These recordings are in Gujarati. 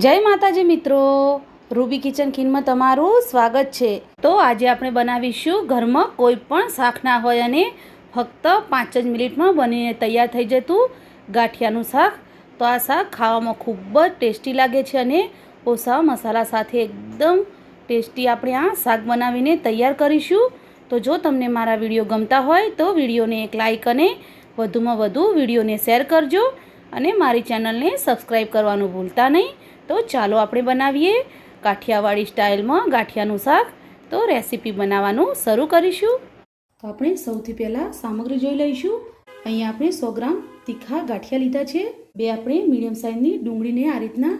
જય માતાજી મિત્રો. રૂબી કિચન કિનમાં તમારું સ્વાગત છે. તો આજે આપણે બનાવીશું ઘરમાં કોઈ પણ શાક ના હોય અને ફક્ત પાંચ જ મિનિટમાં બનીને તૈયાર થઈ જતું ગાંઠિયાનું શાક. તો આ શાક ખાવામાં ખૂબ જ ટેસ્ટી લાગે છે અને ઓછા મસાલા સાથે એકદમ ટેસ્ટી આપણે આ શાક બનાવીને તૈયાર કરીશું. તો જો તમને મારા વીડિયો ગમતા હોય તો વિડીયોને એક લાઈક અને વધુમાં વધુ વિડીયોને શેર કરજો અને મારી ચેનલને સબસ્ક્રાઈબ કરવાનું ભૂલતા નહીં. તો ચાલો આપણે બનાવીએ કાઠિયાવાડી સ્ટાઇલમાં ગાંઠિયાનું શાક. તો રેસીપી બનાવવાનું શરૂ કરીશું. તો આપણે સૌથી પહેલાં સામગ્રી જોઈ લઈશું. અહીંયા આપણે સો ગ્રામ તીખા ગાંઠિયા લીધા છે. બે આપણે મીડિયમ સાઇઝની ડુંગળીને આ રીતના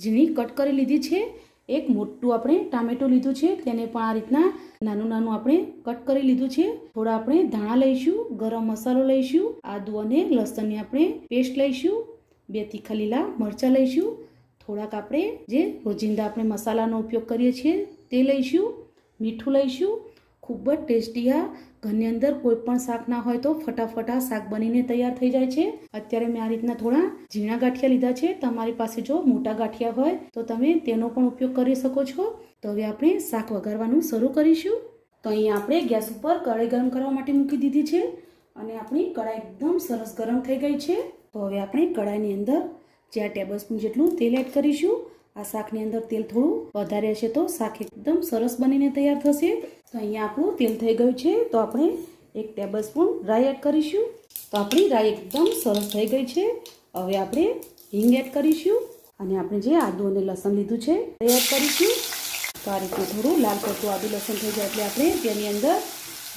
ઝીણી કટ કરી લીધી છે. એક મોટું આપણે ટામેટું લીધું છે. તેને પણ આ રીતના નાનું નાનું આપણે કટ કરી લીધું છે. થોડા આપણે ધાણા લઈશું, ગરમ મસાલો લઈશું, આદુ અને લસણની આપણે પેસ્ટ લઈશું, બે તીખા લીલા મરચાં લઈશું થોડાક આપણે જે રોજિંદા આપણે મસાલાનો ઉપયોગ કરીએ છીએ તે લઈશું, મીઠું લઈશું. ખૂબ જ ટેસ્ટી આ. ઘરની અંદર કોઈ પણ શાક ના હોય તો ફટાફટ આ શાક બનીને તૈયાર થઈ જાય છે. અત્યારે મેં આ રીતના થોડા ઝીણા ગાંઠિયા લીધા છે. તમારી પાસે જો મોટા ગાંઠિયા હોય તો તમે તેનો પણ ઉપયોગ કરી શકો છો. તો હવે આપણે શાક વઘારવાનું શરૂ કરીશું. તો અહીંયા આપણે ગેસ ઉપર કઢાઈ ગરમ કરવા માટે મૂકી દીધી છે અને આપણી કઢાઈ એકદમ સરસ ગરમ થઈ ગઈ છે. તો હવે આપણે કઢાઈની અંદર ચાર ટેબલ જેટલું તેલ એડ કરીશું, આ શાકની અંદર તેલ થોડું વધારે હશે તો શાક એકદમ સરસ બનીને તૈયાર થશે. તો અહીંયા આપણું તેલ થઈ ગયું છે, તો આપણે એક ટેબલ રાઈ એડ કરીશું. તો આપણી રાઈ એકદમ સરસ થઈ ગઈ છે. હવે આપણે હિંગ એડ કરીશું અને આપણે જે આદુ અને લસણ લીધું છે તે એડ કરીશું. તો આ રીતે થોડું લાલ પડતું આદુ લસણ થઈ જાય એટલે આપણે તેની અંદર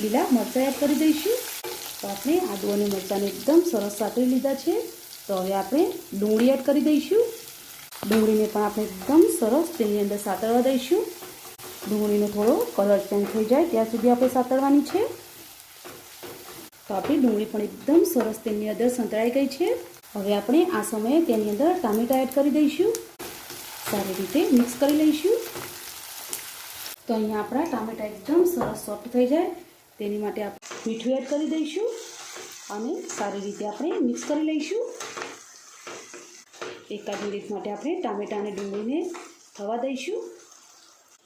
લીલા મરચાં એડ કરી દઈશું. તો આપણે આદુ અને મરચાંને એકદમ સરસ સાતરી લીધા છે. તો હવે આપણે ડુંગળી એડ કરી દઈશું. ડુંગળીને પણ આપણે એકદમ સરસ તેની અંદર સાતળવા દઈશું. ડુંગળીનો થોડો કલર ચેન્જ થઈ જાય ત્યાં સુધી આપણે સાતળવાની છે. તો આપણી ડુંગળી પણ એકદમ સરસ તેની અંદર સંતળાઈ ગઈ છે. હવે આપણે આ સમયે તેની અંદર ટામેટા એડ કરી દઈશું. સારી રીતે મિક્સ કરી લઈશું. તો અહીંયા આપણા ટામેટા એકદમ સરસ સોફ્ટ થઈ જાય. તેની માટે આપણે મીઠું એડ કરી દઈશું. અને સારી રીતે આપણે મિક્સ કરી લઈશું. એકાદ મિનિટ માટે આપણે ટામેટા અને ડુંગળીને થવા દઈશું.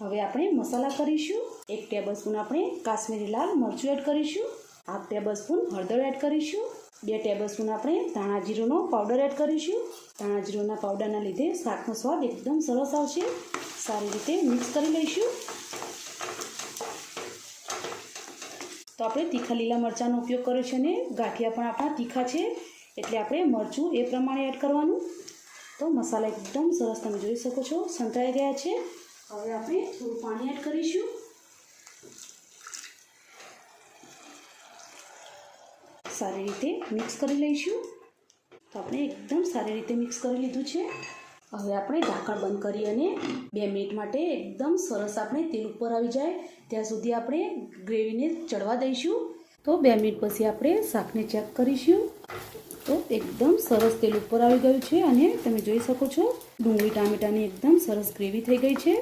હવે આપણે મસાલા કરીશું. એક ટેબલ સ્પૂન આપણે કાશ્મીરી લાલ મરચું એડ કરીશું. હાફ ટેબલ સ્પૂન હળદર એડ કરીશું. બે ટેબલ સ્પૂન આપણે ધાણા જીરુંનો પાવડર એડ કરીશું. ધાણા જીરુંના પાવડરના લીધે શાકનો સ્વાદ એકદમ સરસ આવશે. સારી રીતે મિક્સ કરી લઈશું. તો આપણે તીખા લીલા મરચાંનો ઉપયોગ કર્યો છે અને ગાંઠિયા પણ આપણા તીખા છે. એટલે આપણે મરચું એ પ્રમાણે એડ કરવાનું. તો મસાલા એકદમ સરસ તમે જોઈ શકો છો સંતળાઈ ગયા છે. હવે આપણે થોડું પાણી એડ કરીશું. સારી રીતે મિક્સ કરી લઈશું. તો આપણે એકદમ સારી રીતે મિક્સ કરી લીધું છે. હવે આપણે ઢાંકણ બંધ કરી અને બે મિનિટ માટે એકદમ સરસ આપણે તેલ ઉપર આવી જાય. ત્યાં સુધી આપણે ગ્રેવીને ચડવા દઈશું. તો બે મિનિટ પછી આપણે શાકને ચેક કરીશું. તો એકદમ સરસ તેલ ઉપર આવી ગયું છે અને તમે જોઈ શકો છો, ડુંગળી ટામેટાની એકદમ સરસ ગ્રેવી થઈ ગઈ છે.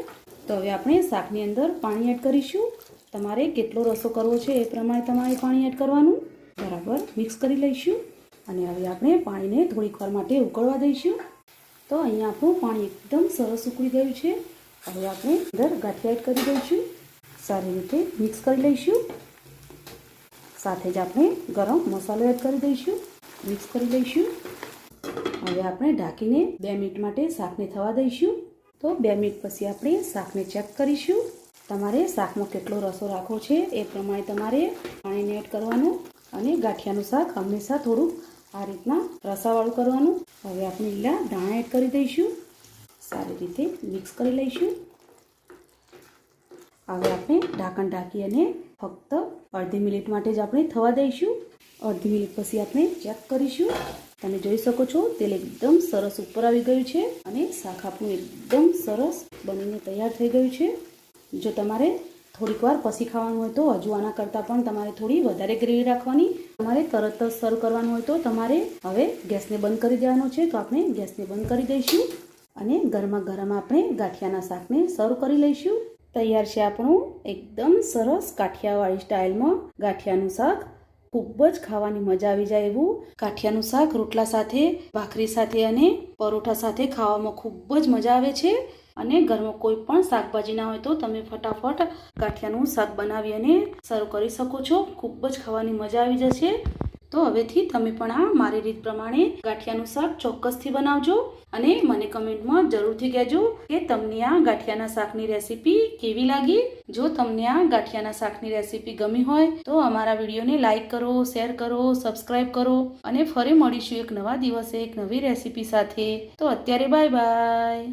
તો હવે આપણે શાકની અંદર પાણી એડ કરીશું. તમારે કેટલો રસો કરવો છે એ પ્રમાણે તમારે પાણી એડ કરવાનું. બરાબર, મિક્સ કરી લઈશું. અને હવે આપણે પાણીને થોડીક વાર માટે ઉકળવા દઈશું. તો અહીંયા આપણું પાણી એકદમ સરસ ઉકળી ગયું છે. હવે આપણે અંદર ગાંઠિયા એડ કરી દઈશું. સારી રીતે મિક્સ કરી લઈશું. સાથે જ આપણે ગરમ મસાલો એડ કરી દઈશું. મિક્સ કરી લઈશું. હવે આપણે ઢાંકીને બે મિનિટ માટે શાકને થવા દઈશું. તો બે મિનિટ પછી આપણે શાકને ચેક કરીશું. તમારે શાકમાં કેટલો રસો રાખવો છે એ પ્રમાણે તમારે પાણીને એડ કરવાનું અને ગાંઠિયાનું શાક હંમેશા થોડુંક આ રીતના રસાવાળું કરવાનું. હવે આપણે લીલા દાણા એડ કરી દઈશું. સારી રીતે મિક્સ કરી લઈશું. હવે આપણે ઢાંકણ ઢાંકી અને ફક્ત અડધી મિનિટ માટે જ આપણે થવા દઈશું. અડધી મિનિટ પછી આપણે ચેક કરીશું. તમે જોઈ શકો છો, તેલ એકદમ સરસ ઉપર આવી ગયું છે અને શાક આપણું એકદમ સરસ બનીને તૈયાર થઈ ગયું છે. જો તમારે થોડીક વાર પછી ખાવાનું હોય તો હજુ આના કરતાં પણ તમારે થોડી વધારે ગ્રેવી રાખવાની. તમારે તરત જ સર્વ કરવાનું હોય તો તમારે હવે ગેસને બંધ કરી દેવાનો છે. તો આપણે ગેસને બંધ કરી દઈશું અને ગરમા ગરમ આપણે ગાંઠિયાના શાકને સર્વ કરી લઈશું. તૈયાર છે આપણું એકદમ સરસ કાઠિયાવાડી સ્ટાઇલમાં ગાંઠિયાનું શાક. ખૂબ જ ખાવાની મજા આવી જાય એવું કાઠિયાનું શાક, રોટલા સાથે, ભાખરી સાથે અને પરોઠા સાથે ખાવામાં ખૂબ જ મજા આવે છે. અને ઘરમાં કોઈ પણ શાકભાજી ના હોય તો તમે ફટાફટ કાઠિયાનું શાક બનાવી અને શરૂ કરી શકો છો. ખૂબ જ ખાવાની મજા આવી જશે. તો હવેથી તમે પણ આ મારી રીત પ્રમાણે ગાંઠિયાનું શાક ચોક્કસથી બનાવજો અને મને કમેન્ટમાં જરૂરથી કહેજો કે તમને આ ગાંઠિયાના શાકની રેસીપી કેવી લાગી. જો તમને આ ગાંઠિયાના શાકની રેસીપી ગમી હોય તો અમારા વિડીયોને લાઈક કરો, શેર કરો સબસ્ક્રાઈબ કરો અને ફરી મળીશું એક નવા દિવસે એક નવી રેસીપી સાથે. તો અત્યારે બાય બાય.